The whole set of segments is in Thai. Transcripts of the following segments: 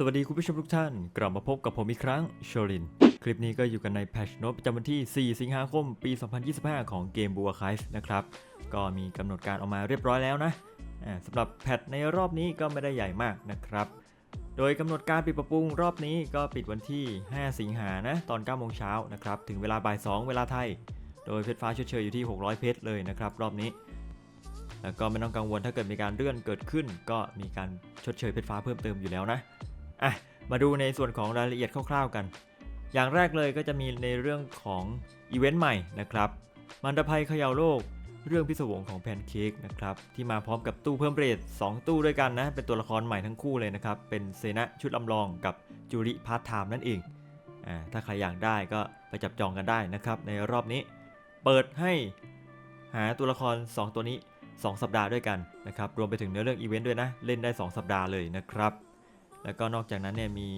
สวัสดีคุณผู้ชมทุกท่าน กลับมาพบกับผมอีกครั้งโชลิน คลิปนี้ก็อยู่กันในแพชโนตประจำวันที่ 4 สิงหาคม ปี 2025 ของเกมบัวค i ฟนะครับ ก็มีกำหนดการออกมาเรียบร้อยแล้วนะสำหรับแพทในรอบนี้ก็ไม่ได้ใหญ่มากนะครับ โดยกำหนดการปิดปรับปรุงรอบนี้ก็ปิดวันที่ 5 สิงหานะตอน9โมงเช้านะครับ ถึงเวลาบ่าย 2 เวลาไทย โดยเพชรฟ้าชดเชยอยู่ที่ 600 เพชรเลยนะครับรอบนี้แล้วก็ไม่ต้องกังวลถ้าเกิดมีการเลื่อนเกิดขึ้น ก็มีการชดเชยเพชรฟ้าเพิ่มเติมอยู่แล้วนะ อะมาดูในส่วนของรายละเอียดคร่าวๆกัน อย่างแรกเลยก็จะมีในเรื่องของอีเวนต์ใหม่นะครับมันตภัยเขย่าโลก เรื่องพิศวงของแพนเค้กนะครับที่มาพร้อมกับตู้เพิ่มเรท2ตู้ด้วยกันนะ เป็นตัวละครใหม่ทั้งคู่เลยนะครับ เป็นเซนะชุดลำลองกับจูริพาร์ทไทม์นั่นเองอ่าถ้าใครอยากได้ก็ไปจับจองกันได้นะครับ ในรอบนี้ เปิดให้หาตัวละคร 2 ตัวนี้ 2 สัปดาห์ด้วยกันนะครับรวมไปถึงเนื้อเรื่องอีเวนต์ด้วยนะ เล่นได้ 2 สัปดาห์เลยนะครับ แล้วก็นอกจากนั้นเนี่ยมี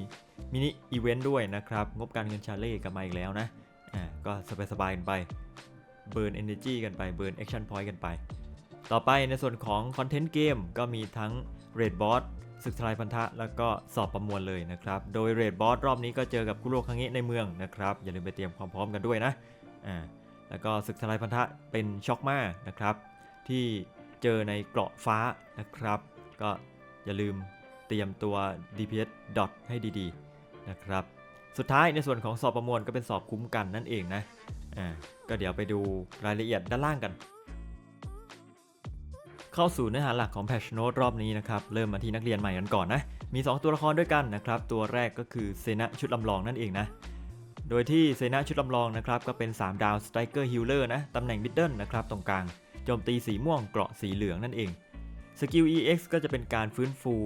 มินิอีเวนต์ด้วยนะครับ งบการเงินชาเล่กลับมาอีกแล้วนะอ่าก็สบายๆกันไปเบิร์น Energy กันไปเบิร์น Action Point กันไป ต่อไปในส่วนของคอนเทนต์เกมก็มีทั้ง Raid Boss ศึกทลายพันธะแล้วก็สอบประมวลเลยนะครับ โดย Raid Boss รอบนี้ก็เจอกับกุโรคังเงะในเมืองนะครับ อย่าลืมไปเตรียมความพร้อมกันด้วยนะอ่าแล้วก็ศึกทลายพันธะเป็นช็อกมานะครับ ที่เจอในเกราะฟ้านะครับ ก็อย่าลืม เตรียมตัว DPS ดอทให้ดีๆนะครับ สุดท้ายในส่วนของสอบประมวลก็เป็นสอบคุ้มกันนั่นเองนะอ่าก็เดี๋ยวไปดูรายละเอียดด้านล่างกัน เข้าสู่เนื้อหาหลักของ Patch Note รอบนี้นะครับ เริ่มมาที่นักเรียนใหม่กันก่อนนะ มี 2 ตัวละครด้วยกันนะครับ ตัวแรกก็คือเซนะชุดลำลองนั่นเองนะโดยที่เซนะชุดลำลองนะครับก็เป็น 3 ดาว Striker Healer นะตำแหน่ง Middle นะครับตรงกลางโจมตีสีม่วงเกราะสีเหลืองนั่นเองสกิล EX ก็จะเป็นการฟื้นฟู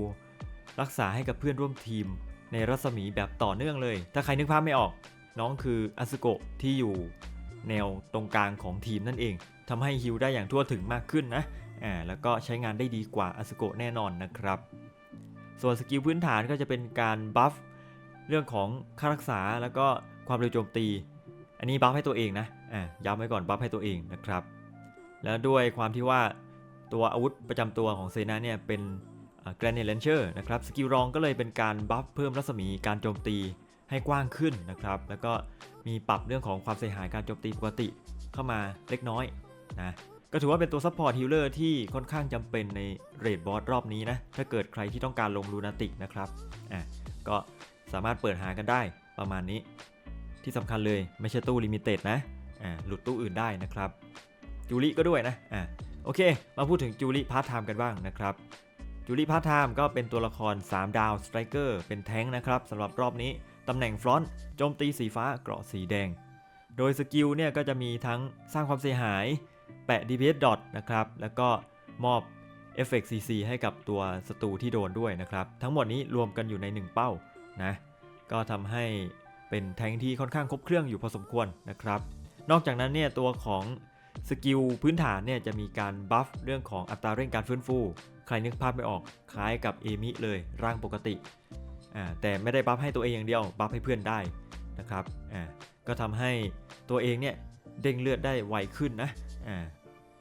รักษาให้กับเพื่อนร่วมทีม ในรัศมีแบบต่อเนื่องเลย ถ้าใครนึกภาพไม่ออก น้องคืออาซุโกะที่อยู่แนวตรงกลางของทีมนั่นเองทำให้ฮิลได้อย่างทั่วถึงมากขึ้นนะอ่าแล้วก็ใช้งานได้ดีกว่าอาซุโกะแน่นอนนะครับ ส่วนสกิลพื้นฐานก็จะเป็นการบัฟเรื่องของค่ารักษาแล้วก็ความเร็วโจมตี อันนี้บัฟให้ตัวเองนะอ่าย้ำไว้ก่อนบัฟให้ตัวเองนะครับ แล้วด้วยความที่ว่าตัวอาวุธประจำตัวของเซนาเนี่ยเป็น แกรนเนลเลนเชอร์นะครับสกิลรองก็เลยเป็นการบัฟเพิ่มรัศมีการโจมตีให้กว้างขึ้นนะครับ แล้วก็มีปรับเรื่องของความเสียหายการโจมตีปกติเข้ามาเล็กน้อยนะก็ถือว่าเป็นตัวซัพพอร์ตฮิลเลอร์ที่ค่อนข้างจำเป็นในเรดบอสรอบนี้นะ ถ้าเกิดใครที่ต้องการลงลูนาติกนะครับอะก็สามารถเปิดหากันได้ประมาณนี้ ที่สำคัญเลยไม่ใช่ตู้ลิมิเต็ดนะอ่าหลุดตู้อื่นได้นะครับจูริก็ด้วยนะอ่าโอเค มาพูดถึงจูริพาร์ทไทม์กันบ้างนะครับ จูริพาร์ทไทม์ก็เป็นตัวละคร 3 ดาวสไตรเกอร์เป็นแท้งนะครับสำหรับรอบนี้ ตำแหน่งฟรอนต์โจมตีสีฟ้าเกราะสีแดง โดยสกิลเนี่ยก็จะมีทั้งสร้างความเสียหาย แปะ DPS ดอทนะครับ แล้วก็มอบเอฟเฟกต์ CC ให้กับตัวศัตรูที่โดนด้วยนะครับ ทั้งหมดนี้รวมกันอยู่ใน 1 เป้านะก็ทำให้เป็นแทงค์ที่ค่อนข้างครบเครื่องอยู่พอสมควรนะครับ นอกจากนั้นเนี่ยตัวของสกิลพื้นฐานเนี่ยจะมีการบัฟเรื่องของอัตราเร่งการฟื้นฟู ใครนึกภาพไม่ออกคล้ายกับเอมิเลยร่างปกติอ่าแต่ไม่ได้บัฟให้ตัวเองอย่างเดียวบัฟให้เพื่อนได้นะครับอ่าก็ทำให้ตัวเองเนี่ยเด้งเลือดได้ไวขึ้นนะอ่า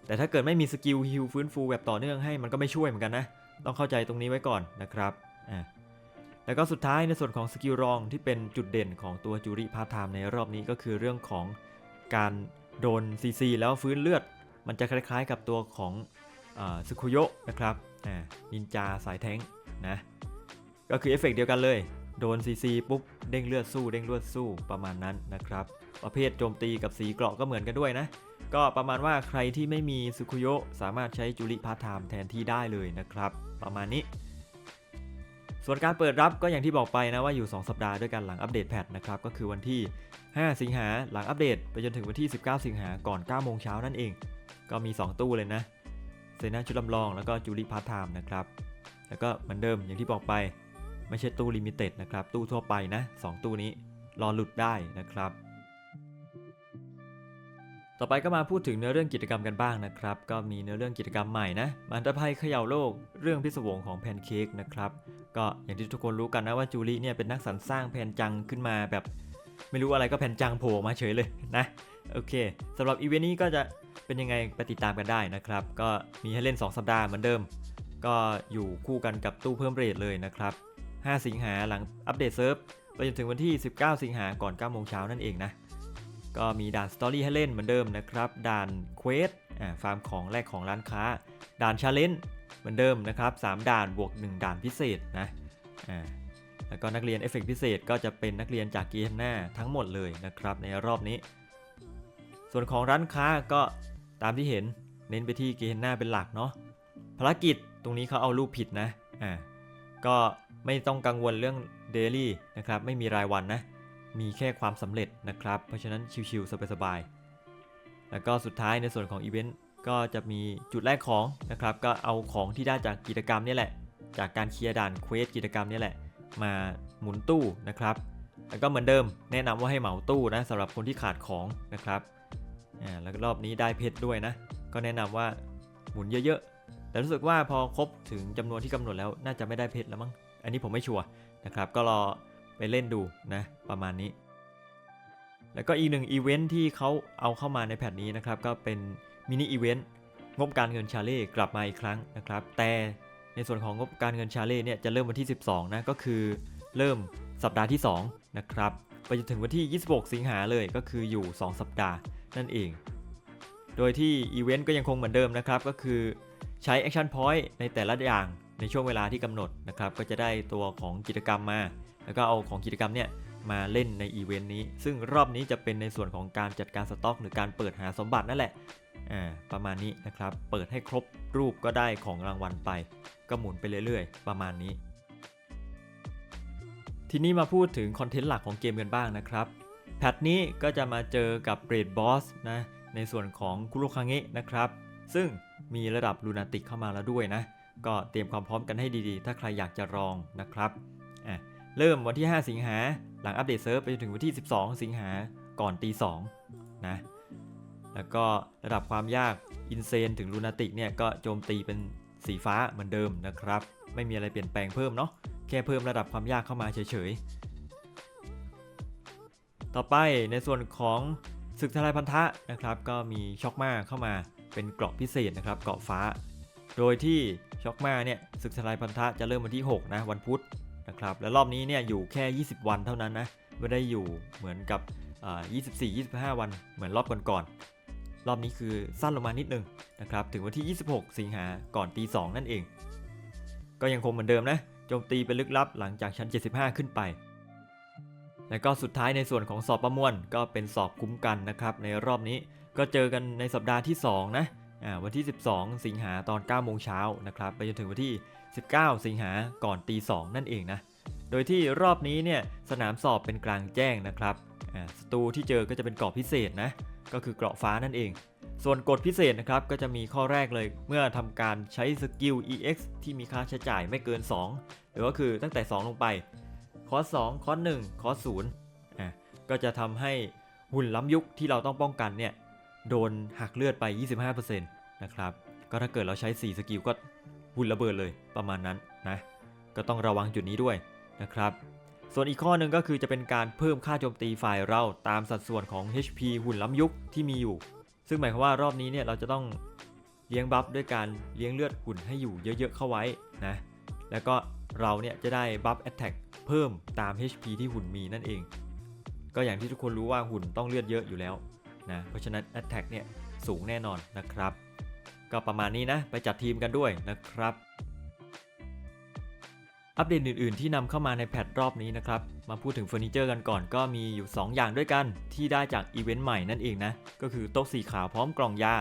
แต่ถ้าเกิดไม่มีสกิลฮิลฟื้นฟูแบบต่อเนื่องให้มันก็ไม่ช่วยเหมือนกันนะต้องเข้าใจตรงนี้ไว้ก่อนนะครับอ่าแล้วก็สุดท้ายในส่วนของสกิลรองที่เป็นจุดเด่นของตัวจูริพาร์ทไทม์ในรอบนี้ก็คือเรื่องของการโดน CC แล้วฟื้นเลือด มันจะคล้ายๆกับตัวของสึคุโยนะครับ นินจาสายแท้งนะ ก็คือเอฟเฟกต์เดียวกันเลย โดน CC ปุ๊บ เด้งเลือดสู้เด้งเลือดสู้ประมาณนั้นนะครับ ประเภทโจมตีกับสีเกราะก็เหมือนกันด้วยนะ ก็ประมาณว่าใครที่ไม่มีสึคุโยสามารถใช้จูริพาร์ทไทม์แทนที่ได้เลยนะครับ ประมาณนี้ส่วนการเปิดรับก็อย่างที่บอกไปนะว่าอยู่ 2 สัปดาห์ด้วยกันหลังอัปเดตแพทนะครับ ก็คือวันที่ 5 สิงหาหลังอัปเดต ไปจนถึงวันที่ 19 สิงหาก่อน 9 โมงเช้านั่นเอง ก็มี 2 ตู้เลยนะ เซนาชุดลำลองแล้วก็จูริพาร์ทไทม์นะครับ แล้วก็เหมือนเดิมอย่างที่บอกไป ไม่ใช่ตู้ลิมิเต็ดนะครับ ตู้ทั่วไปนะ 2 ตู้นี้รอหลุดได้นะครับ ต่อไปก็มาพูดถึงเนื้อเรื่องกิจกรรมกันบ้างนะครับ ก็มีเนื้อเรื่องกิจกรรมใหม่นะมันตภัยเขย่าโลกเรื่องพิศวงของแพนเค้กนะครับ ก็อย่างที่ทุกคนรู้กันนะว่าจูริเนี่ยเป็นนักสรรสร้างแผนจังขึ้นมาแบบ ไม่รู้อะไรก็แผนจังโผล่มาเฉยเลยนะ โอเคสำหรับอีเวนต์นี้ก็จะ เป็นยังไงไปติดตามกันได้นะครับ ก็มีให้เล่น 2 สัปดาห์เหมือนเดิม ก็อยู่คู่กันกับตู้เพิ่มเรทเลยนะครับ 5 สิงหาหลังอัปเดตเซิร์ฟไปจนถึงวันที่ 19 สิงหาก่อน9โมงเช้านั่นเองนะ ก็มีด่านสตอรี่ให้เล่นเหมือนเดิมนะครับ ด่านเควสฟาร์มของแลกของร้านค้า ด่านชาเลนจ์เหมือนเดิมนะครับ 3 ด่านบวก 1 ด่านพิเศษนะอ่าแล้วก็นักเรียนเอฟเฟกพิเศษก็จะเป็นนักเรียนจากเกีเฮนนาทั้งหมดเลยนะครับในรอบนี้ ส่วนของร้านค้าก็ ตามที่เห็นเน้นไปที่กีเฮนนาเป็นหลักเนาะภารกิจตรงนี้เขาเอารูปผิดนะอ่าก็ไม่ต้องกังวลเรื่องเดลี่นะครับไม่มีรายวันนะ มีแค่ความสำเร็จนะครับ เพราะฉะนั้นชิวๆสบายๆแล้วก็สุดท้ายในส่วนของอีเวนต์ก็จะมีจุดแรกของนะครับ ก็เอาของที่ได้จากกิจกรรมนี่แหละ จากการเคลียร์ด่านเควสกิจกรรมนี่แหละ มาหมุนตู้นะครับ แล้วก็เหมือนเดิมแนะนำว่าให้เหมาตู้นะสำหรับคนที่ขาดของนะครับ อ่าแล้วรอบนี้ได้เพชรด้วยนะ ก็แนะนำว่าหมุนเยอะๆ แต่รู้สึกว่าพอครบถึงจำนวนที่กำหนดแล้วน่าจะไม่ได้เพชรแล้วมั้ง อันนี้ผมไม่ชัวร์นะครับ ก็รอไปเล่นดูนะประมาณนี้ แล้วก็อีกหนึ่งอีเวนท์ที่เขาเอาเข้ามาในแพทนี้นะครับ ก็เป็นมินิอีเวนต์งบการเงินชาเล่กลับมาอีกครั้งนะครับ แต่ในส่วนของงบการเงินชาเล่เนี่ยจะเริ่มวันที่ 12 นะ ก็คือเริ่มสัปดาห์ที่ 2 นะครับ ไปจนถึงวันที่ 26 สิงหาเลยก็คืออยู่ 2 สัปดาห์ นั่นเอง โดยที่อีเวนต์ก็ยังคงเหมือนเดิมนะครับ ก็คือใช้ Action Point ในแต่ละอย่างในช่วงเวลาที่กำหนดนะครับ ก็จะได้ตัวของกิจกรรมมา แล้วก็เอาของกิจกรรมเนี่ยมาเล่นในอีเวนต์นี้ ซึ่งรอบนี้จะเป็นในส่วนของการจัดการสต็อก หรือการเปิดหาสมบัตินั่นแหละอ่าประมาณนี้นะครับ เปิดให้ครบรูปก็ได้ของรางวัลไป ก็หมุนไปเรื่อยๆ ประมาณนี้ ทีนี้มาพูดถึงคอนเทนต์หลักของเกมกันบ้างนะครับ พทนี้ก็จะมาเจอกับเรดบอสนะในส่วนของคุโรคังเงะนะครับ ซึ่งมีระดับลูนาติกเข้ามาแล้วด้วยนะ ก็เตรียมความพร้อมกันให้ดีๆ ถ้าใครอยากจะลองนะครับอะเริ่มวันที่ 5 สิงหา หลังอัปเดตเซิร์ฟไปจนถึงวันที่ 12 สิงหาก่อนตี2นะแล้วก็ระดับความยากอินเซนถึงลูนาติกเนี่ยก็โจมตีเป็นสีฟ้าเหมือนเดิมนะครับ ไม่มีอะไรเปลี่ยนแปลงเพิ่มเนาะแค่เพิ่มระดับความยากเข้ามาเฉยๆ ต่อไปในส่วนของศึกทลายพันธะนะครับ ก็มีช็อกมาเข้ามาเป็นเกราะพิเศษนะครับเกราะฟ้า โดยที่ช็อกมาเนี่ยศึกทลายพันธะจะเริ่มวันที่ 6 นะ วันพุธนะครับ และรอบนี้เนี่ยอยู่แค่ 20 วันเท่านั้นนะไม่ได้อยู่เหมือนกับอ่า24-25 วันเหมือนรอบก่อนๆรอบนี้คือสั้นลงมานิดนึงนะครับถึงวันที่ 26 สิงหาก่อนตี2นั่นเอง ก็ยังคงเหมือนเดิมนะโจมตีเป็นลึกลับหลังจากชั้น 75 ขึ้นไป แล้วก็สุดท้ายในส่วนของสอบประมวลก็เป็นสอบคุ้มกันนะครับในรอบนี้ก็เจอกันในสัปดาห์ที่ 2 นะวันที่ 12 สิงหาตอน9โมงเช้านะครับไปจนถึงวันที่ 19 สิงหาก่อนตี2นั่นเองนะโดยที่รอบนี้เนี่ยสนามสอบเป็นกลางแจ้งนะครับอ่าศัตรูที่เจอก็จะเป็นเกราะพิเศษนะก็คือเกราะฟ้านั่นเอง ส่วนกฎพิเศษนะครับก็จะมีข้อแรกเลย เมื่อทำการใช้สกิล EX ที่มีค่าใช้จ่ายไม่เกิน 2 หรือว่าคือตั้งแต่ 2 ลงไป อร์ส2คอร์ส1คอร์ส0อะก็จะทำให้หุ่นล้ำยุคที่เราต้องป้องกันเนี่ยโดนหักเลือดไป 25%นะครับ ก็ถ้าเกิดเราใช้ 4 สกิลก็หุ่นระเบิดเลยประมาณนั้นนะ ก็ต้องระวังจุดนี้ด้วยนะครับ ส่วนอีกข้อหนึ่งก็คือจะเป็นการเพิ่มค่าโจมตีฝ่ายเราตามสัดส่วนของ HP หุ่นล้ำยุคที่มีอยู่ ซึ่งหมายความว่ารอบนี้เนี่ยเราจะต้องเลี้ยงบัฟด้วยการเลี้ยงเลือดหุ่นให้อยู่เยอะๆเข้าไว้นะ แล้วก็เราเนี่ยจะได้บัฟแอตแทกเพิ่มตาม HP ที่หุ่นมีนั่นเอง ก็อย่างที่ทุกคนรู้ว่าหุ่นต้องเลือดเยอะอยู่แล้วนะ เพราะฉะนั้น Attack เนี่ยสูงแน่นอนนะครับ ก็ประมาณนี้นะ ไปจัดทีมกันด้วยนะครับ อัปเดตอื่น ๆ ที่นำเข้ามาในแพทรอบนี้นะครับ มาพูดถึงเฟอร์นิเจอร์กันก่อนก็มีอยู่ 2 อย่างด้วยกันที่ได้จากอีเวนต์ใหม่นั่นเองนะ ก็คือโต๊ะสีขาวพร้อมกล่องยา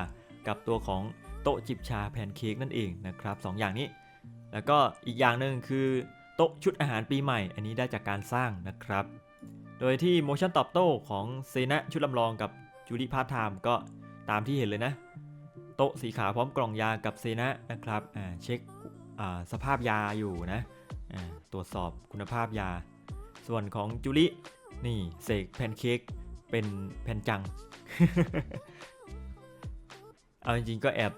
กับตัวของโต๊ะจิบชาแพนเค้กนั่นเองนะครับสองอย่างนี้ แล้วก็อีกอย่างหนึ่งคือโต๊ะชุดอาหารปีใหม่ อันนี้ได้จากการสร้างนะครับ โดยที่ motion ตอบโต้ของเซนะชุดลำลองกับจูดี้พาร์ทไทม์ก็ตามที่เห็นเลยนะ โต๊ะสีขาวพร้อมกล่องยากับเซนะนะครับเช็คสภาพยาอยู่นะตรวจสอบคุณภาพยา ส่วนของจูรินี่เสกแพนเค้กเป็นแผ่นจัง เอาจริงๆก็แอบ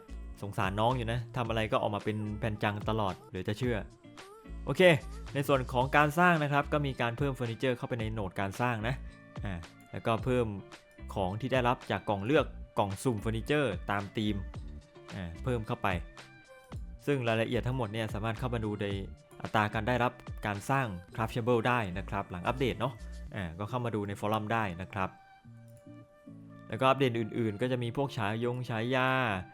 สงสารน้องอยู่นะทำอะไรก็ออกมาเป็นแผ่นจังตลอดเหรือจะเชื่อ โอเค ในส่วนของการสร้างนะครับ ก็มีการเพิ่มเฟอร์นิเจอร์เข้าไปในโหนดการสร้างนะอ่าแล้วก็เพิ่มของที่ได้รับจากกล่องเลือกกล่องสุ่มเฟอร์นิเจอร์ตามธีมอ่าเพิ่มเข้าไป ซึ่งรายละเอียดทั้งหมดเนี่ยสามารถเข้ามาดูในอัตราการได้รับการสร้าง craftable ได้นะครับ หลังอัปเดตเนาะอ่าก็เข้ามาดูในฟอรัมได้นะครับแล้วก็อัปเดตอื่นๆ ก็จะมีพวกฉายงฉายาอ่า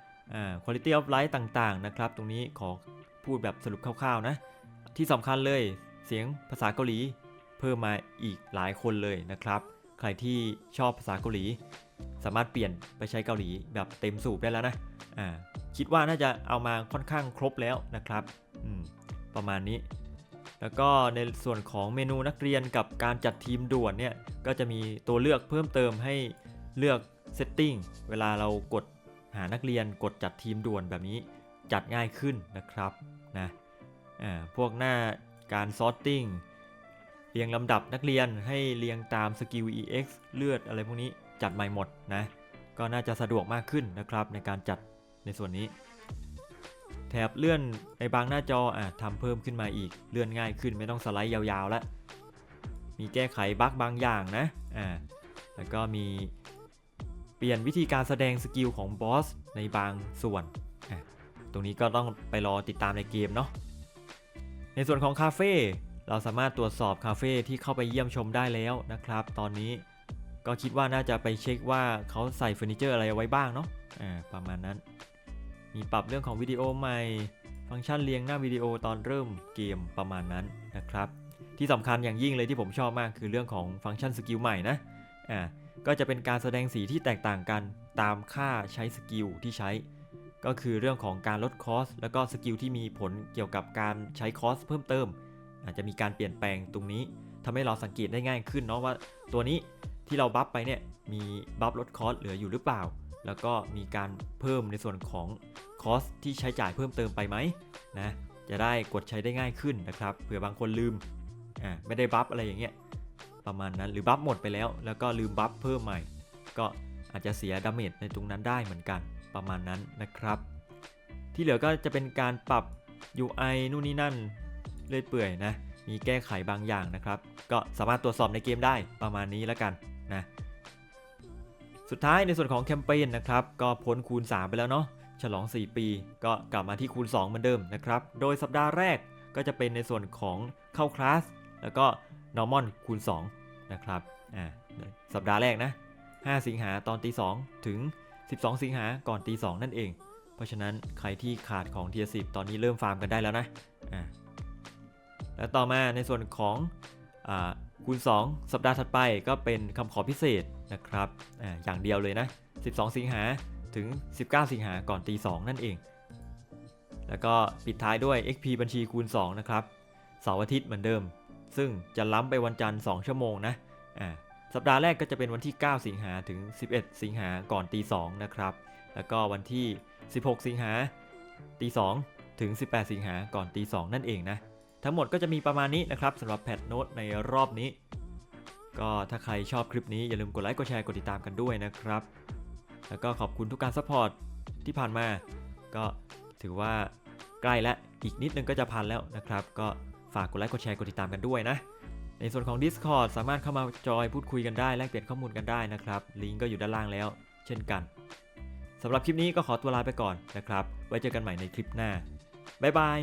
quality of life ต่างๆนะครับ ตรงนี้ขอพูดแบบสรุปคร่าวๆนะ ที่สำคัญเลยเสียงภาษาเกาหลี เพิ่มมาอีกหลายคนเลยนะครับ ใครที่ชอบภาษาเกาหลี สามารถเปลี่ยนไปใช้เกาหลีแบบเต็มสูบได้แล้วนะอ่าคิดว่าน่าจะเอามาค่อนข้างครบแล้วนะครับอืมประมาณนี้ แล้วก็ในส่วนของเมนูนักเรียนกับการจัดทีมด่วนเนี่ยก็จะมีตัวเลือกเพิ่มเติมให้เลือกเซตติ้งเวลาเรากด หานักเรียนกดจัดทีมด่วนแบบนี้จัดง่ายขึ้นนะครับนะพวกหน้าการซอร์ติ้งเรียงลำดับนักเรียนให้เรียงตามสกิล EX เลือดอะไรพวกนี้จัดใหม่หมดนะก็น่าจะสะดวกมากขึ้นนะครับในการจัดในส่วนนี้ แถบเลื่อนในบางหน้าจออะทำเพิ่มขึ้นมาอีกเลื่อนง่ายขึ้นไม่ต้องสไลด์ยาวๆแล้วมีแก้ไขบั๊กบางอย่างนะอ่าแล้วก็มี เปลี่ยนวิธีการแสดงสกิลของบอสในบางส่วน ตรงนี้ก็ต้องไปรอติดตามในเกมเนาะ ในส่วนของคาเฟ่ เราสามารถตรวจสอบคาเฟ่ที่เข้าไปเยี่ยมชมได้แล้วนะครับ ตอนนี้ก็คิดว่าน่าจะไปเช็คว่าเขาใส่เฟอร์นิเจอร์อะไรไว้บ้างเนาะประมาณนั้น มีปรับเรื่องของวิดีโอใหม่ ฟังก์ชันเรียงหน้าวิดีโอตอนเริ่มเกมประมาณนั้นนะครับ ที่สำคัญอย่างยิ่งเลยที่ผมชอบมากคือเรื่องของฟังก์ชันสกิลใหม่นะ อ่า ก็จะเป็นการแสดงสีที่แตกต่างกันตามค่าใช้สกิลที่ใช้ ก็คือเรื่องของการลดคอสแล้วก็สกิลที่มีผลเกี่ยวกับการใช้คอสเพิ่มเติม อาจจะมีการเปลี่ยนแปลงตรงนี้ทำให้เราสังเกตได้ง่ายขึ้นเนาะว่าตัวนี้ที่เราบัฟไปเนี่ยมีบัฟลดคอสเหลืออยู่หรือเปล่า แล้วก็มีการเพิ่มในส่วนของคอสที่ใช้จ่ายเพิ่มเติมไปไหมนะจะได้กดใช้ได้ง่ายขึ้นนะครับเผื่อบางคนลืมอ่าไม่ได้บัฟอะไรอย่างเงี้ย ประมาณนั้นหรือบัฟหมดไปแล้ว แล้วก็ลืมบัฟเพิ่มใหม่ ก็อาจจะเสียดาเมจในตรงนั้นได้เหมือนกันประมาณนั้นนะครับ ที่เหลือก็จะเป็นการปรับ UI นู่นนี่นั่นเรื่อยเปื่อยนะ มีแก้ไขบางอย่างนะครับ ก็สามารถตรวจสอบในเกมได้ประมาณนี้แล้วกันนะสุดท้ายในส่วนของแคมเปญนะครับ ก็พ้นคูณ 3 ไปแล้วเนาะฉลอง 4 ปี ก็กลับมาที่คูณ 2 เหมือนเดิมนะครับ โดยสัปดาห์แรกก็จะเป็นในส่วนของเข้าคลาส แล้วก็ normal คูณ2นะครับอ่าสัปดาห์แรกนะ 5 สิงหาตอนตี2ถึง 12 สิงหาก่อนตี2นั่นเอง เพราะฉะนั้นใครที่ขาดของเทียสิตอนนี้เริ่มฟาร์มกันได้แล้วนะอ่าแล้วต่อมาในส่วนของอาคูณ 2 สัปดาห์ถัดไปก็เป็นคำขอพิเศษนะครับอาอย่างเดียวเลยนะ 12 สิงหาถึง 19 สิงหาก่อนตี 2 นั่นเอง แล้วก็ปิดท้ายด้วย XP บัญชีคูณ 2 นะครับ เสาร์อาทิตย์เหมือนเดิม ซึ่งจะล้ำไปวันจันทร์ 2 ชั่วโมงนะอ่าสัปดาห์แรกก็จะเป็นวันที่ 9 สิงหาถึง 11 สิงหาก่อนตี2นะครับ แล้วก็วันที่ 16 สิงหาตี2ถึง 18 สิงหาก่อนตี2นั่นเองนะ ทั้งหมดก็จะมีประมาณนี้นะครับสำหรับแพทโน้ตในรอบนี้ ก็ถ้าใครชอบคลิปนี้อย่าลืมกดไลค์ กดแชร์ กดติดตามกันด้วยนะครับ แล้วก็ขอบคุณทุกการซัพพอร์ตที่ผ่านมา ก็ถือว่าใกล้และอีกนิดนึงก็จะพันแล้วนะครับ ก็ ฝากกดไลค์กดแชร์กดติดตามกันด้วยนะ ในส่วนของ Discord สามารถเข้ามาจอยพูดคุยกันได้แลกเปลี่ยนข้อมูลกันได้นะครับลิงก์ก็อยู่ด้านล่างแล้ว เช่นกันสำหรับคลิปนี้ก็ขอตัวลาไปก่อนนะครับ ไว้เจอกันใหม่ในคลิปหน้าบ๊ายบาย